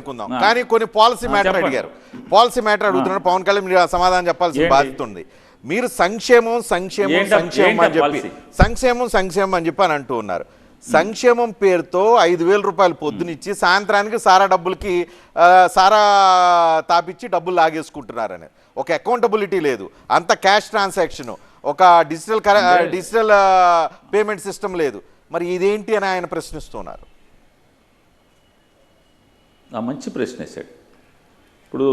అనుకుందాం. కానీ కొన్ని పాలసీ మ్యాటర్. అడిగారు. పాలసీ మ్యాటర్ అడుగుతున్నారు. పవన్ కళ్యాణ్ మీరు సమాధానం చెప్పాల్సిన? బాధ్యత ఉంది. మీరు సంక్షేమం సంక్షేమం సంక్షేమం అని చెప్పి? సంక్షేమం సంక్షేమం అని చెప్పి అని అంటూ ఉన్నారు. సంక్షేమం పేరుతో ఐదు వేల రూపాయలు పొద్దునిచ్చి సాయంత్రానికి సారా డబ్బులకి సారా తాపిచ్చి డబ్బులు లాగేసుకుంటున్నారని. ఒక అకౌంటబిలిటీ లేదు. అంత క్యాష్ ట్రాన్సాక్షన్ ఒక డిజిటల్ కర- డిజిటల్ పేమెంట్ సిస్టమ్ లేదు. మరి ఇదేంటి అని ఆయన ప్రశ్నిస్తున్నారు. ఆ మంచి ప్రశ్న వేశాడు. ఇప్పుడు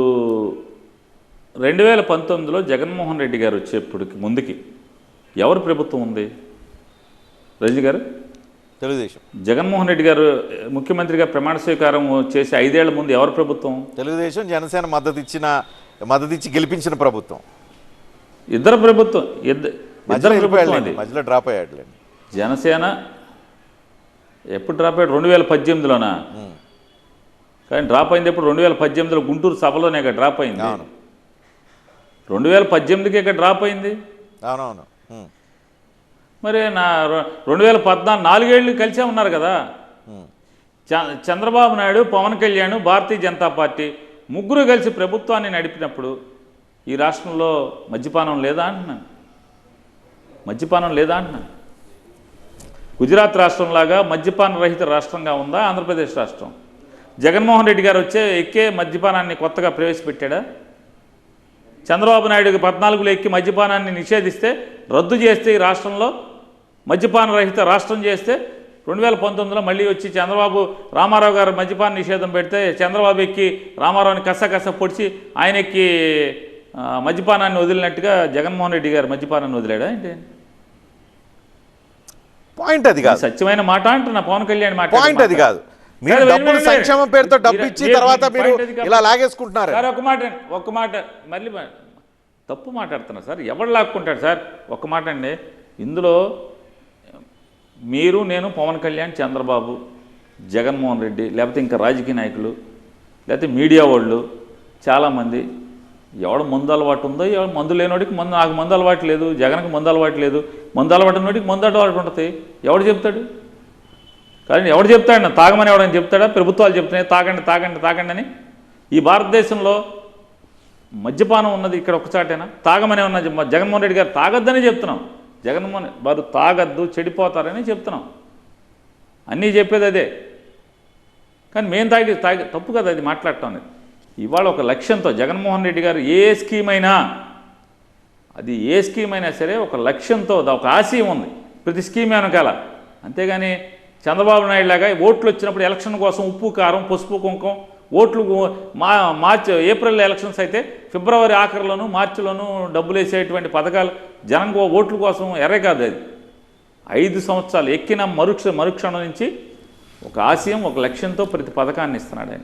రెండు వేల పంతొమ్మిదిలో జగన్మోహన్ రెడ్డి గారు వచ్చేప్పటికి ముందుకి ఎవరు ప్రభుత్వం ఉంది? రజనీ గారు? తెలుగుదేశం. జగన్మోహన్ రెడ్డి గారు ముఖ్యమంత్రిగా ప్రమాణ స్వీకారం చేసి ఐదేళ్ళ ముందు ఎవరు ప్రభుత్వం? తెలుగుదేశం జనసేన మద్దతు ఇచ్చిన మద్దతు ఇచ్చి గెలిపించిన ప్రభుత్వం. ఇద్దరు ప్రభుత్వం ఇద్దరు మధ్యలో డ్రాప్ అయ్యాడులేండి జనసేన ఎప్పుడు డ్రాప్ అయ్యాడు? రెండు వేల పద్దెనిమిదిలోనా కానీ డ్రాప్ అయింది ఎప్పుడు? రెండు వేల పద్దెనిమిదిలో గుంటూరు సభలోనే కదా డ్రాప్ అయింది. అవును. రెండు వేల పద్దెనిమిదికి ఇక్కడ డ్రాప్ అయింది. అవునవును. మరి నా రెండు వేల పద్నాలుగు నాలుగేళ్ళు కలిసే ఉన్నారు కదా చంద్రబాబు నాయుడు పవన్ కళ్యాణ్ భారతీయ జనతా పార్టీ ముగ్గురు కలిసి ప్రభుత్వాన్ని నడిపినప్పుడు ఈ రాష్ట్రంలో మద్యపానం లేదా అంటున్నాను. మద్యపానం లేదా అంటున్నాను. గుజరాత్ రాష్ట్రంలాగా మద్యపాన రహిత రాష్ట్రంగా ఉందా ఆంధ్రప్రదేశ్ రాష్ట్రం? జగన్మోహన్ రెడ్డి గారు వచ్చే ఎక్కే మద్యపానాన్ని కొత్తగా ప్రవేశపెట్టాడా? చంద్రబాబు నాయుడుకి పద్నాలుగులో ఎక్కి మద్యపానాన్ని నిషేధిస్తే రద్దు చేస్తే ఈ రాష్ట్రంలో మద్యపాన రహిత రాష్ట్రం చేస్తే రెండు వేల పంతొమ్మిదిలో మళ్ళీ వచ్చి చంద్రబాబు రామారావు గారు మద్యపాన నిషేధం పెడితే చంద్రబాబు ఎక్కి రామారావుని కస కస పొడిచి ఆయన ఎక్కి మద్యపానాన్ని వదిలినట్టుగా జగన్మోహన్ రెడ్డి గారు మద్యపానాన్ని వదిలాడా ఏంటి? పాయింట్ అది కాదు. సత్యమైన మాట అంటున్నా పవన్ కళ్యాణ్ మాట పాయింట్ అది కాదు. మీరు డబ్బులు సంక్షేమం పేరుతో డబ్బు ఇచ్చి తర్వాత మీరు. ఇలా లాగేసుకుంటున్నారు. సార్ ఒక మాట ఒక మాట. మళ్ళీ తప్పు మాట్లాడుతున్నా సార్ ఎవడు లాక్కుంటాడు సార్? ఒక మాట అండి ఇందులో మీరు నేను పవన్ కళ్యాణ్ చంద్రబాబు జగన్మోహన్ రెడ్డి లేకపోతే ఇంకా రాజకీయ నాయకులు లేకపోతే మీడియా వాళ్ళు చాలామంది ఎవడు మందు అలవాటు ఉందో ఎవడు మందు లేనోడికి మందు నాకు మందు అలవాటు లేదు జగన్కి మందు అలవాటు లేదు మందు అలవాటు ఉన్నోడికి మందు అలవాటు ఉంటుంది. ఎవడు చెప్తాడు? కానీ ఎవడు చెప్తాడన్న తాగమని ఎవడని చెప్తాడా? ప్రభుత్వాలు చెప్తున్నాయి తాగండి తాగండి తాగండి అని. ఈ భారతదేశంలో మద్యపానం ఉన్నది ఇక్కడ ఒకచాటేనా తాగమనే ఉన్న జగన్మోహన్ రెడ్డి గారు తాగొద్దని చెప్తున్నాం. జగన్మోహన్ వారు తాగద్దు చెడిపోతారని చెప్తున్నాం. అన్నీ చెప్పేది అదే. కానీ మేము తాగి తాగి తప్పు కదా అది మాట్లాడటం అనేది. ఇవాళ ఒక లక్ష్యంతో జగన్మోహన్ రెడ్డి గారు ఏ స్కీమ్ అయినా అది ఏ స్కీమ్ అయినా సరే ఒక లక్ష్యంతో ఒక ఆశయం ఉంది. ప్రతి స్కీమ్ వెనకాల. అంతేగాని చంద్రబాబు నాయుడు లాగా ఓట్లు వచ్చినప్పుడు ఎలక్షన్ కోసం ఉప్పు కారం పసుపు కుంకం ఓట్లు మా మార్చి ఏప్రిల్ ఎలక్షన్స్ అయితే ఫిబ్రవరి ఆఖరిలోనూ మార్చిలోనూ డబ్బులు వేసేటువంటి పథకాలు జనం ఓట్ల కోసం ఎర్రే కాదు అది. ఐదు సంవత్సరాలు ఎక్కిన మరుక్ష మరుక్షణం నుంచి ఒక ఆశయం ఒక లక్ష్యంతో ప్రతి పథకాన్ని ఇస్తున్నాడు ఆయన.